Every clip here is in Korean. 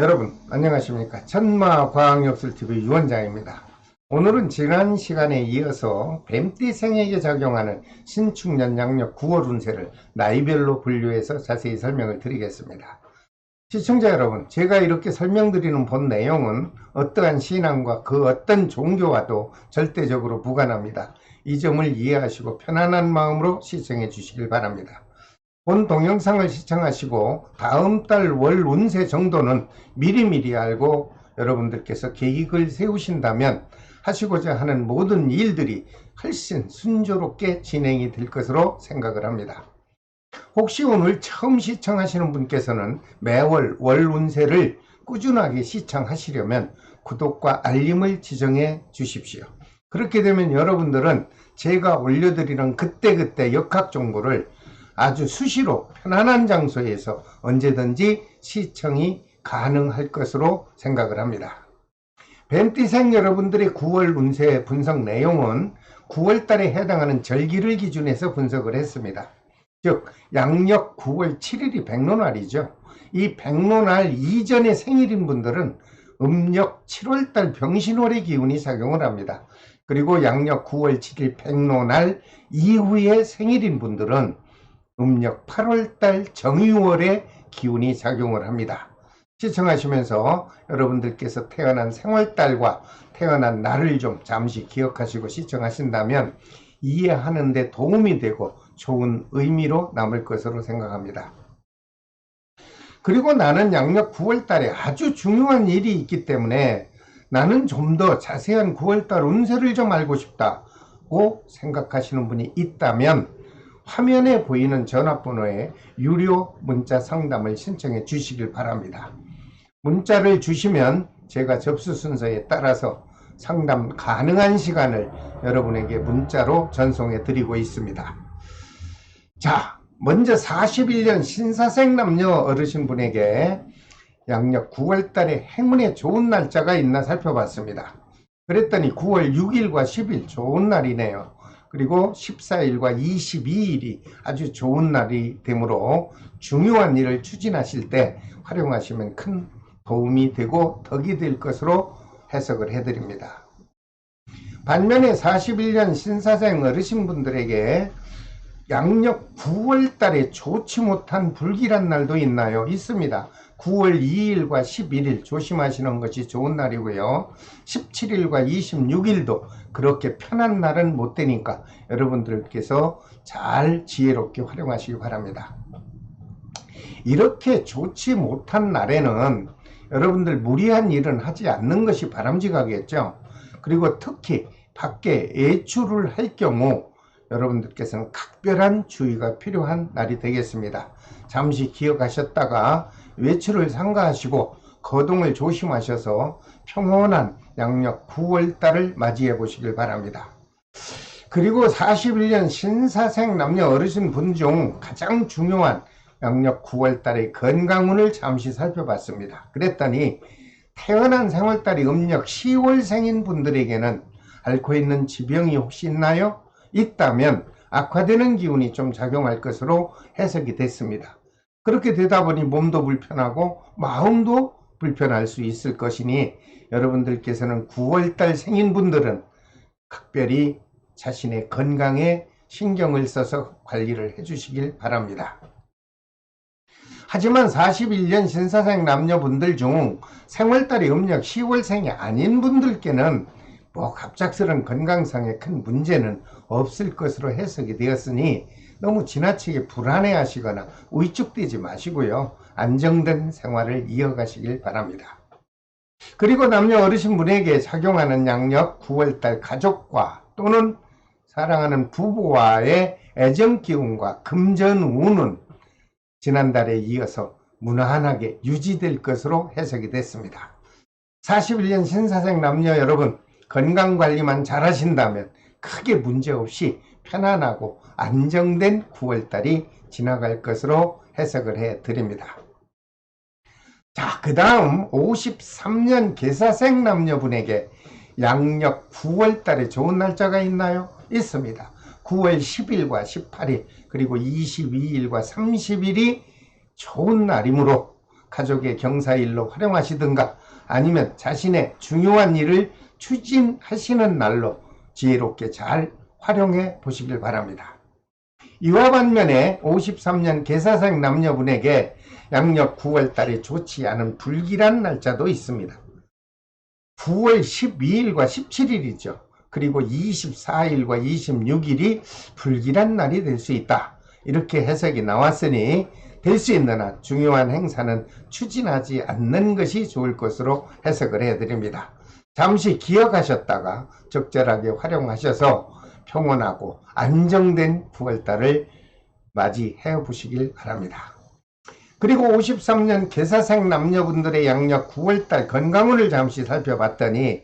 여러분 안녕하십니까? 천마과학역술TV 유원장입니다. 오늘은 지난 시간에 이어서 뱀띠 생에게 작용하는 신축년 양력 9월 운세를 나이별로 분류해서 자세히 설명을 드리겠습니다. 시청자 여러분 제가 이렇게 설명드리는 본 내용은 어떠한 신앙과 그 어떤 종교와도 절대적으로 무관합니다. 이 점을 이해하시고 편안한 마음으로 시청해 주시길 바랍니다 본 동영상을 시청하시고 다음 달 월 운세 정도는 미리미리 알고 여러분들께서 계획을 세우신다면 하시고자 하는 모든 일들이 훨씬 순조롭게 진행이 될 것으로 생각을 합니다. 혹시 오늘 처음 시청하시는 분께서는 매월 월 운세를 꾸준하게 시청하시려면 구독과 알림을 지정해 주십시오. 그렇게 되면 여러분들은 제가 올려드리는 그때그때 역학 정보를 아주 수시로 편안한 장소에서 언제든지 시청이 가능할 것으로 생각을 합니다. 뱀띠생 여러분들의 9월 운세 분석 내용은 9월 달에 해당하는 절기를 기준해서 분석을 했습니다. 즉 양력 9월 7일이 백로날이죠. 이 백로날 이전의 생일인 분들은 음력 7월달 병신월의 기운이 작용을 합니다. 그리고 양력 9월 7일 백로날 이후의 생일인 분들은 음력 8월달 정유월의 기운이 작용을 합니다. 시청하시면서 여러분들께서 태어난 생월달과 태어난 날을 좀 잠시 기억하시고 시청하신다면 이해하는 데 도움이 되고 좋은 의미로 남을 것으로 생각합니다. 그리고 나는 양력 9월달에 아주 중요한 일이 있기 때문에 나는 좀 더 자세한 9월달 운세를 좀 알고 싶다고 생각하시는 분이 있다면 화면에 보이는 전화번호에 유료 문자 상담을 신청해 주시길 바랍니다. 문자를 주시면 제가 접수 순서에 따라서 상담 가능한 시간을 여러분에게 문자로 전송해 드리고 있습니다. 자, 먼저 41년 신사생 남녀 어르신 분에게 양력 9월 달에 행운의 좋은 날짜가 있나 살펴봤습니다. 그랬더니 9월 6일과 10일 좋은 날이네요. 그리고 14일과 22일이 아주 좋은 날이 되므로 중요한 일을 추진하실 때 활용하시면 큰 도움이 되고 덕이 될 것으로 해석을 해드립니다. 반면에 41년 신사생 어르신분들에게 양력 9월 달에 좋지 못한 불길한 날도 있나요? 있습니다. 9월 2일과 11일 조심하시는 것이 좋은 날이고요. 17일과 26일도 그렇게 편한 날은 못 되니까 여러분들께서 잘 지혜롭게 활용하시기 바랍니다. 이렇게 좋지 못한 날에는 여러분들 무리한 일은 하지 않는 것이 바람직하겠죠. 그리고 특히 밖에 외출을 할 경우 여러분들께서는 각별한 주의가 필요한 날이 되겠습니다. 잠시 기억하셨다가 외출을 삼가하시고 거동을 조심하셔서 평온한 양력 9월달을 맞이해 보시길 바랍니다. 그리고 41년 신사생 남녀 어르신 분 중 가장 중요한 양력 9월달의 건강운을 잠시 살펴봤습니다. 그랬더니 태어난 생월달이 음력 10월생인 분들에게는 앓고 있는 지병이 혹시 있나요? 있다면 악화되는 기운이 좀 작용할 것으로 해석이 됐습니다. 그렇게 되다 보니 몸도 불편하고 마음도 불편할 수 있을 것이니 여러분들께서는 9월달 생인 분들은 각별히 자신의 건강에 신경을 써서 관리를 해 주시길 바랍니다. 하지만 41년 신사생 남녀분들 중 생월달이 음력 10월생이 아닌 분들께는 뭐 갑작스런 건강상의 큰 문제는 없을 것으로 해석이 되었으니 너무 지나치게 불안해 하시거나 위축되지 마시고요. 안정된 생활을 이어가시길 바랍니다. 그리고 남녀 어르신 분에게 작용하는 양력 9월달 가족과 또는 사랑하는 부부와의 애정 기운과 금전 운은 지난달에 이어서 무난하게 유지될 것으로 해석이 됐습니다. 41년 신사생 남녀 여러분 건강관리만 잘 하신다면 크게 문제없이 편안하고 안정된 9월달이 지나갈 것으로 해석을 해 드립니다. 자, 그 다음 53년 개사생 남녀분에게 양력 9월달에 좋은 날짜가 있나요? 있습니다. 9월 10일과 18일 그리고 22일과 30일이 좋은 날이므로 가족의 경사일로 활용하시든가 아니면 자신의 중요한 일을 추진하시는 날로 지혜롭게 잘 활용해 보시길 바랍니다. 이와 반면에 53년 계사생 남녀분에게 양력 9월 달에 좋지 않은 불길한 날짜도 있습니다. 9월 12일과 17일이죠. 그리고 24일과 26일이 불길한 날이 될 수 있다. 이렇게 해석이 나왔으니 될 수 있는 한 중요한 행사는 추진하지 않는 것이 좋을 것으로 해석을 해드립니다. 잠시 기억하셨다가 적절하게 활용하셔서 평온하고 안정된 9월달을 맞이해 보시길 바랍니다. 그리고 53년 개사생 남녀분들의 양력 9월달 건강운을 잠시 살펴봤더니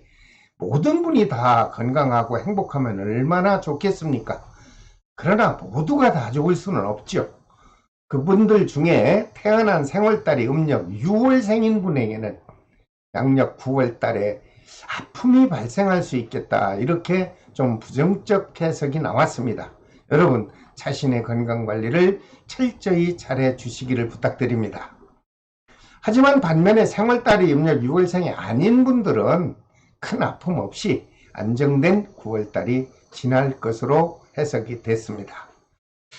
모든 분이 다 건강하고 행복하면 얼마나 좋겠습니까? 그러나 모두가 다 좋을 수는 없죠. 그분들 중에 태어난 생월달이 음력 6월생인 분에게는 양력 9월달에 아픔이 발생할 수 있겠다. 이렇게 좀 부정적 해석이 나왔습니다. 여러분, 자신의 건강 관리를 철저히 잘해 주시기를 부탁드립니다. 하지만 반면에 생월달이 음력 6월생이 아닌 분들은 큰 아픔 없이 안정된 9월달이 지날 것으로 해석이 됐습니다.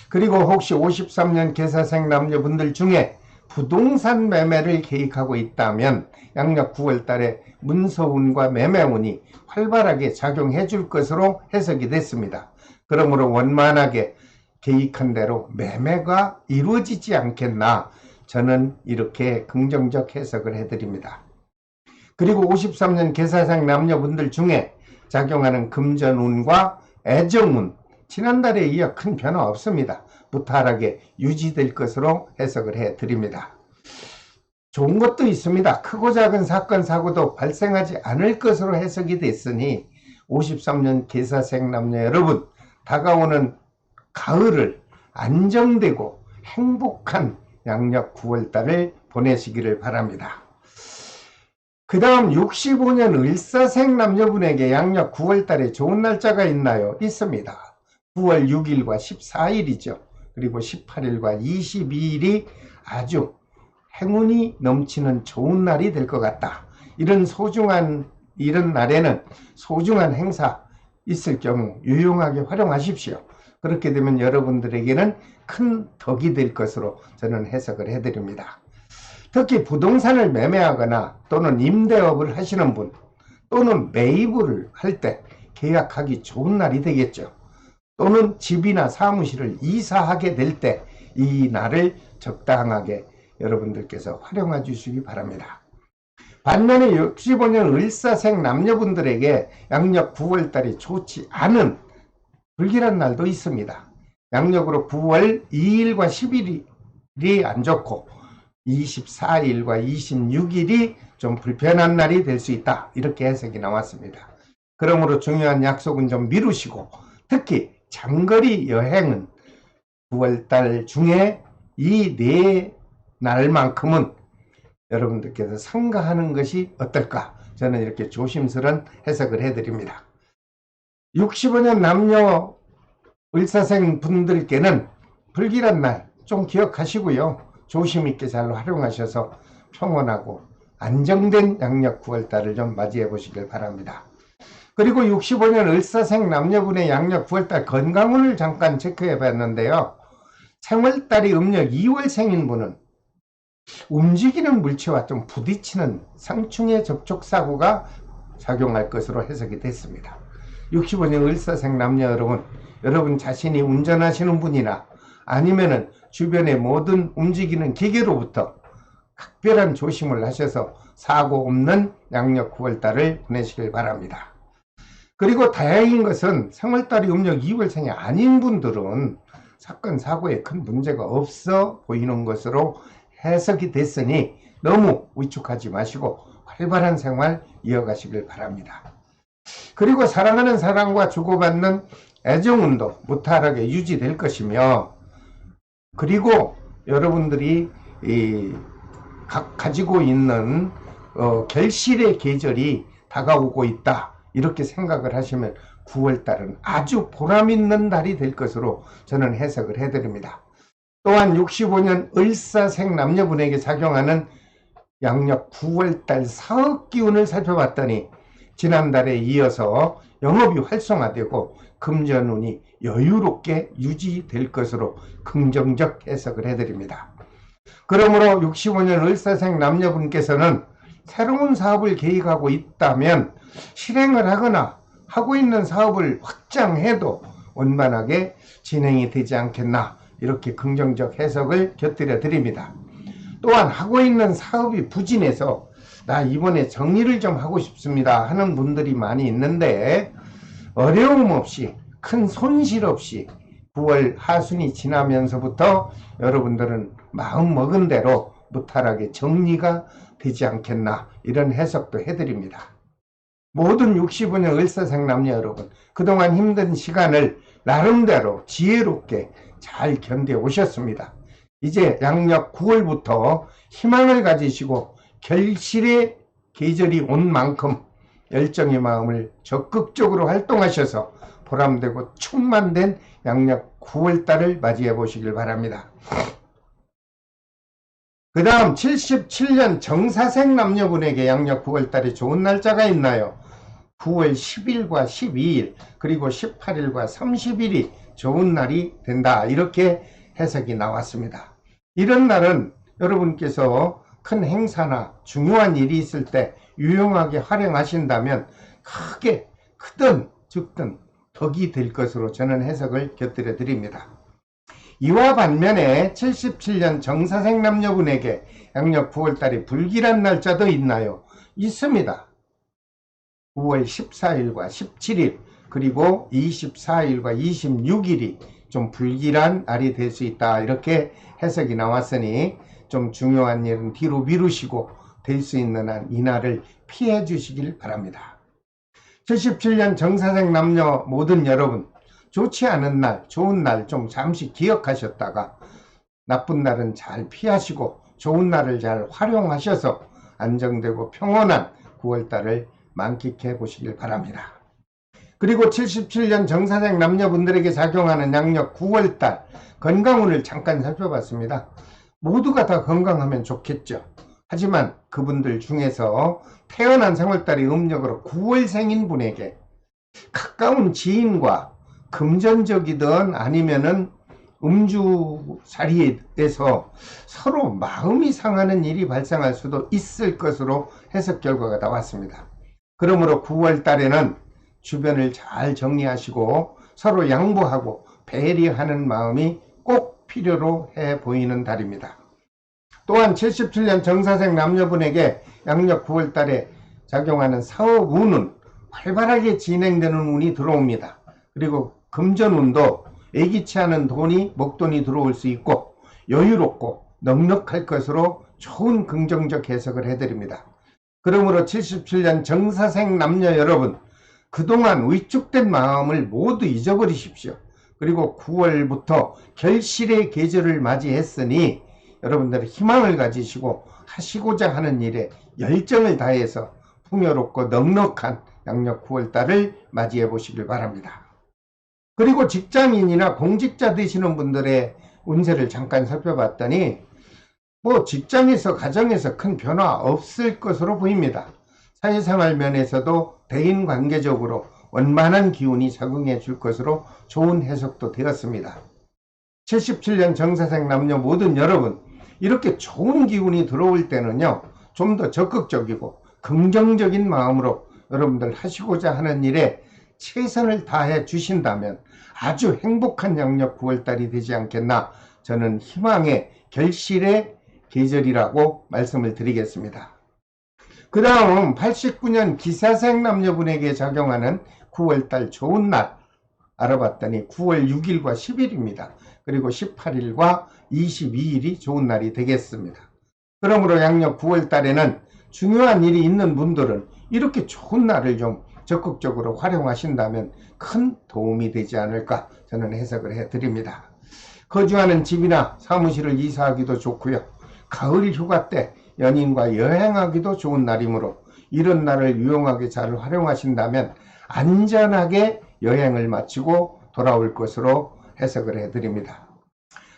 그리고 혹시 53년 계사생 남녀분들 중에 부동산 매매를 계획하고 있다면 양력 9월 달에 문서운과 매매운이 활발하게 작용해 줄 것으로 해석이 됐습니다. 그러므로 원만하게 계획한 대로 매매가 이루어지지 않겠나 저는 이렇게 긍정적 해석을 해드립니다. 그리고 53년 계사상 남녀분들 중에 작용하는 금전운과 애정운 지난달에 이어 큰 변화 없습니다. 무탈하게 유지될 것으로 해석을 해 드립니다. 좋은 것도 있습니다. 크고 작은 사건, 사고도 발생하지 않을 것으로 해석이 됐으니 53년 계사생 남녀 여러분, 다가오는 가을을 안정되고 행복한 양력 9월달을 보내시기를 바랍니다. 그 다음 65년 을사생 남녀분에게 양력 9월달에 좋은 날짜가 있나요? 있습니다. 9월 6일과 14일이죠. 그리고 18일과 22일이 아주 행운이 넘치는 좋은 날이 될 것 같다. 이런 소중한 이런 날에는 소중한 행사 있을 경우 유용하게 활용하십시오. 그렇게 되면 여러분들에게는 큰 덕이 될 것으로 저는 해석을 해드립니다. 특히 부동산을 매매하거나 또는 임대업을 하시는 분 또는 매입을 할 때 계약하기 좋은 날이 되겠죠. 또는 집이나 사무실을 이사하게 될 때 이 날을 적당하게 여러분들께서 활용해 주시기 바랍니다. 반면에 65년 을사생 남녀분들에게 양력 9월달이 좋지 않은 불길한 날도 있습니다. 양력으로 9월 2일과 10일이 안 좋고 24일과 26일이 좀 불편한 날이 될 수 있다. 이렇게 해석이 나왔습니다. 그러므로 중요한 약속은 좀 미루시고 특히 장거리 여행은 9월달 중에 이 네 날만큼은 여러분들께서 삼가하는 것이 어떨까? 저는 이렇게 조심스런 해석을 해드립니다. 65년 남녀 의사생 분들께는 불길한 날 좀 기억하시고요. 조심 있게 잘 활용하셔서 평온하고 안정된 양력 9월달을 좀 맞이해 보시길 바랍니다. 그리고 65년 을사생 남녀분의 양력 9월달 건강운을 잠깐 체크해 봤는데요. 생월달이 음력 2월생인 분은 움직이는 물체와 좀 부딪히는 상충의 접촉 사고가 작용할 것으로 해석이 됐습니다. 65년 을사생 남녀 여러분, 여러분 자신이 운전하시는 분이나 아니면은 주변의 모든 움직이는 기계로부터 각별한 조심을 하셔서 사고 없는 양력 9월달을 보내시길 바랍니다. 그리고 다행인 것은 3월달이 음력 2월생이 아닌 분들은 사건 사고에 큰 문제가 없어 보이는 것으로 해석이 됐으니 너무 위축하지 마시고 활발한 생활 이어가시길 바랍니다. 그리고 사랑하는 사랑과 주고받는 애정운도 무탈하게 유지될 것이며 그리고 여러분들이 각 가지고 있는 어, 결실의 계절이 다가오고 있다. 이렇게 생각을 하시면 9월달은 아주 보람있는 달이 될 것으로 저는 해석을 해드립니다. 또한 65년 을사생 남녀분에게 작용하는 양력 9월달 사업 기운을 살펴봤더니 지난달에 이어서 영업이 활성화되고 금전운이 여유롭게 유지될 것으로 긍정적 해석을 해드립니다. 그러므로 65년 을사생 남녀분께서는 새로운 사업을 계획하고 있다면 실행을 하거나 하고 있는 사업을 확장해도 원만하게 진행이 되지 않겠나 이렇게 긍정적 해석을 곁들여 드립니다. 또한 하고 있는 사업이 부진해서 나 이번에 정리를 좀 하고 싶습니다 하는 분들이 많이 있는데 어려움 없이 큰 손실 없이 9월 하순이 지나면서부터 여러분들은 마음 먹은 대로 무탈하게 정리가 되지 않겠나 이런 해석도 해드립니다. 모든 65년 을사생 남녀 여러분 그동안 힘든 시간을 나름대로 지혜롭게 잘 견뎌 오셨습니다. 이제 양력 9월부터 희망을 가지시고 결실의 계절이 온 만큼 열정의 마음을 적극적으로 활동하셔서 보람되고 충만된 양력 9월달을 맞이해 보시길 바랍니다. 그 다음 77년 정사생 남녀분에게 양력 9월달에 좋은 날짜가 있나요? 9월 10일과 12일 그리고 18일과 30일이 좋은 날이 된다 이렇게 해석이 나왔습니다. 이런 날은 여러분께서 큰 행사나 중요한 일이 있을 때 유용하게 활용하신다면 크게 크든 적든 덕이 될 것으로 저는 해석을 곁들여 드립니다. 이와 반면에 77년 정사생 남녀분에게 양력 9월달에 불길한 날짜도 있나요? 있습니다. 9월 14일과 17일 그리고 24일과 26일이 좀 불길한 날이 될 수 있다 이렇게 해석이 나왔으니 좀 중요한 일은 뒤로 미루시고 될 수 있는 한 이날을 피해 주시길 바랍니다. 77년 정사생 남녀 모든 여러분 좋지 않은 날 좋은 날 좀 잠시 기억하셨다가 나쁜 날은 잘 피하시고 좋은 날을 잘 활용하셔서 안정되고 평온한 9월달을 만끽해 보시길 바랍니다. 그리고 77년 정사생 남녀분들에게 작용하는 양력 9월달 건강운을 잠깐 살펴봤습니다. 모두가 다 건강하면 좋겠죠. 하지만 그분들 중에서 태어난 생월달의 음력으로 9월생인 분에게 가까운 지인과 금전적이든 아니면은 음주살이에서 서로 마음이 상하는 일이 발생할 수도 있을 것으로 해석 결과가 나왔습니다. 그러므로 9월 달에는 주변을 잘 정리하시고 서로 양보하고 배려하는 마음이 꼭 필요로 해 보이는 달입니다. 또한 77년 정사생 남녀분에게 양력 9월 달에 작용하는 사업 운은 활발하게 진행되는 운이 들어옵니다. 그리고 금전운도 예기치 않은 돈이 목돈이 들어올 수 있고 여유롭고 넉넉할 것으로 좋은 긍정적 해석을 해드립니다. 그러므로 77년 정사생 남녀 여러분 그동안 위축된 마음을 모두 잊어버리십시오. 그리고 9월부터 결실의 계절을 맞이했으니 여러분들 희망을 가지시고 하시고자 하는 일에 열정을 다해서 풍요롭고 넉넉한 양력 9월달을 맞이해 보시길 바랍니다. 그리고 직장인이나 공직자 되시는 분들의 운세를 잠깐 살펴봤더니 뭐 직장에서 가정에서 큰 변화 없을 것으로 보입니다. 사회생활 면에서도 대인 관계적으로 원만한 기운이 작용해 줄 것으로 좋은 해석도 되었습니다. 77년 정사생 남녀 모든 여러분 이렇게 좋은 기운이 들어올 때는요 좀 더 적극적이고 긍정적인 마음으로 여러분들 하시고자 하는 일에 최선을 다해 주신다면 아주 행복한 양력 9월달이 되지 않겠나 저는 희망의 결실의 계절이라고 말씀을 드리겠습니다. 그 다음 89년 기사생 남녀분에게 작용하는 9월달 좋은 날 알아봤더니 9월 6일과 10일입니다. 그리고 18일과 22일이 좋은 날이 되겠습니다. 그러므로 양력 9월달에는 중요한 일이 있는 분들은 이렇게 좋은 날을 좀 적극적으로 활용하신다면 큰 도움이 되지 않을까 저는 해석을 해드립니다. 거주하는 집이나 사무실을 이사하기도 좋고요. 가을 휴가 때 연인과 여행하기도 좋은 날이므로 이런 날을 유용하게 잘 활용하신다면 안전하게 여행을 마치고 돌아올 것으로 해석을 해드립니다.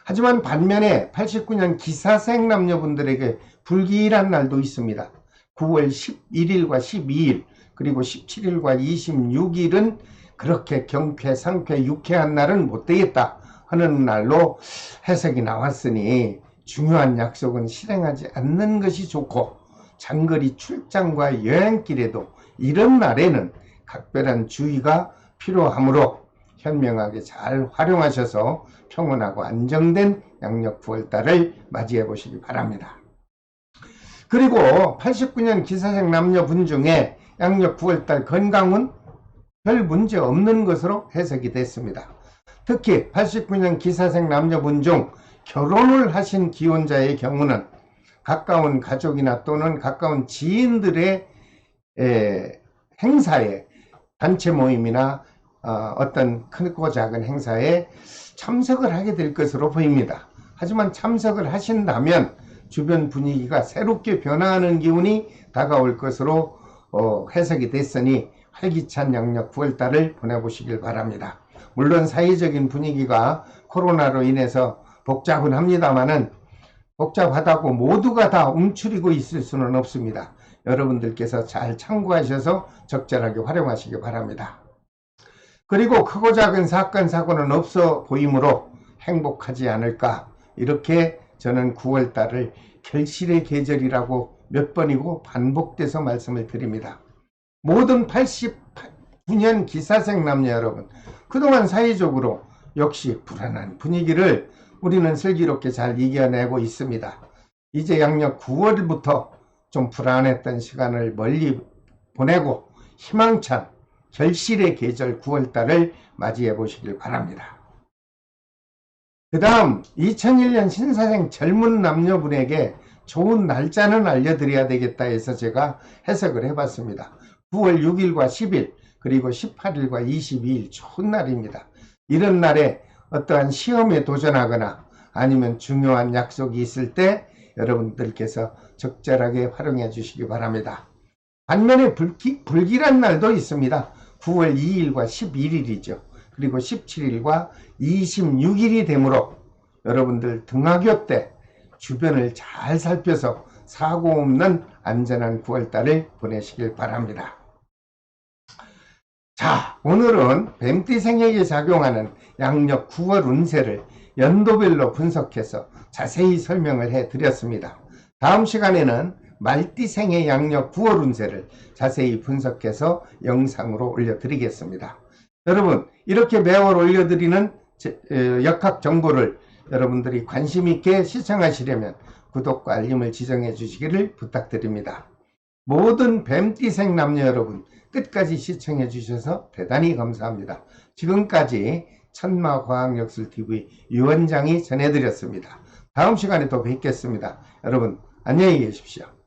하지만 반면에 89년 기사생 남녀분들에게 불기일한 날도 있습니다. 9월 11일과 12일 그리고 17일과 26일은 그렇게 경쾌, 상쾌, 유쾌한 날은 못 되겠다 하는 날로 해석이 나왔으니 중요한 약속은 실행하지 않는 것이 좋고 장거리 출장과 여행길에도 이런 날에는 각별한 주의가 필요하므로 현명하게 잘 활용하셔서 평온하고 안정된 양력 9월달을 맞이해 보시기 바랍니다. 그리고 89년 기사생 남녀분 중에 양력 9월달 건강은 별 문제 없는 것으로 해석이 됐습니다. 특히 89년 기사생 남녀분 중 결혼을 하신 기혼자의 경우는 가까운 가족이나 또는 가까운 지인들의 에, 행사에 단체 모임이나 어, 떤 크고 작은 행사에 참석을 하게 될 것으로 보입니다. 하지만 참석을 하신다면 주변 분위기가 새롭게 변화하는 기운이 다가올 것으로 어, 해석이 됐으니 활기찬 양력 9월달을 보내보시길 바랍니다. 물론 사회적인 분위기가 코로나로 인해서 복잡은 합니다만은 복잡하다고 모두가 다 움츠리고 있을 수는 없습니다. 여러분들께서 잘 참고하셔서 적절하게 활용하시기 바랍니다. 그리고 크고 작은 사건 사고는 없어 보이므로 행복하지 않을까 이렇게 저는 9월달을 결실의 계절이라고 몇 번이고 반복돼서 말씀을 드립니다. 모든 89년 기사생 남녀 여러분 그동안 사회적으로 역시 불안한 분위기를 우리는 슬기롭게 잘 이겨내고 있습니다. 이제 양력 9월부터 좀 불안했던 시간을 멀리 보내고 희망찬 결실의 계절 9월달을 맞이해 보시길 바랍니다. 그 다음 2001년 신사생 젊은 남녀분에게 좋은 날짜는 알려드려야 되겠다 해서 제가 해석을 해봤습니다. 9월 6일과 10일 그리고 18일과 22일 좋은 날입니다. 이런 날에 어떠한 시험에 도전하거나 아니면 중요한 약속이 있을 때 여러분들께서 적절하게 활용해 주시기 바랍니다. 반면에 불기, 불길한 날도 있습니다. 9월 2일과 11일이죠. 그리고 17일과 26일이 되므로 여러분들 등하교 때 주변을 잘 살펴서 사고 없는 안전한 9월달을 보내시길 바랍니다. 자, 오늘은 뱀띠 생에게 작용하는 양력 9월 운세를 연도별로 분석해서 자세히 설명을 해 드렸습니다. 다음 시간에는 말띠 생의 양력 9월 운세를 자세히 분석해서 영상으로 올려드리겠습니다. 여러분 이렇게 매월 올려드리는 역학 정보를 여러분들이 관심 있게 시청하시려면 구독과 알림을 지정해 주시기를 부탁드립니다. 모든 뱀띠생 남녀 여러분 끝까지 시청해 주셔서 대단히 감사합니다. 지금까지 천마과학역술TV 유원장이 전해드렸습니다. 다음 시간에 또 뵙겠습니다. 여러분 안녕히 계십시오.